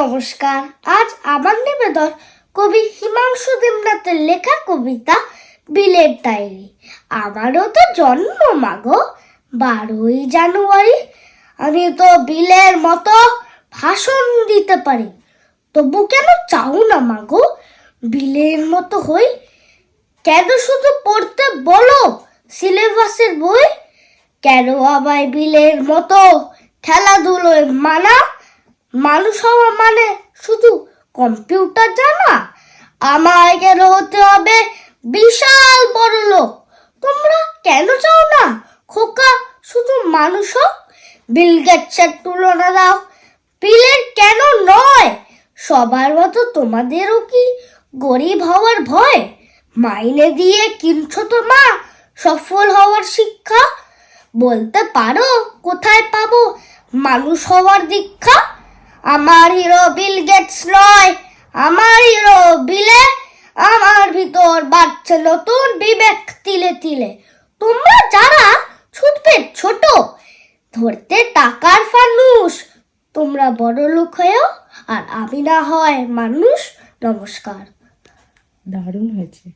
নমস্কার। আজ আমার নিবেদন কবি হিমাংশু দেবনাথের লেখা কবিতা বিলের ডায়েরি। আমারও তো জন্ম মাগো, বারোই জানুয়ারি। আমি তো বিলের মতো ভাষণ দিতে পারি। তবু কেন চাও না মাগো? বিলের মতো হই কেন শুধু পড়তে বলো সিলেবাসের বই? কেন আবার বিলের মতো খেলাধুলোয় মানা? মানুষ হওয়া মানে শুধু কম্পিউটার জানা? আমায় কেন হতে হবে? বিশাল বড় লোক। তোমরা কেন চাও না? খোকা, শুধু মানুষ হোক। বিল গেটসের তুলনা দাও। বিলের কেন নয়? সবার মতো তোমাদেরও কি গরিব হওয়ার ভয়? মাইনে দিয়ে কিনছো তো মা, সফল হওয়ার শিক্ষা? বলতে পারো, কোথায় পাবো? মানুষ হওয়ার দীক্ষা? আমার হিরো বিল গেটস নয়, আমার হিরো বিলে আমার ভিতর বাড়ছে নতুন বিবেক তিলে তিলে। তোমরা যারা ছুটবে ছোট, ধরতে টাকার ফানুস তোমরা বড় লোক হয়েও আর আমি না হয় মানুষ, নমস্কার। দারুণ হয়েছে।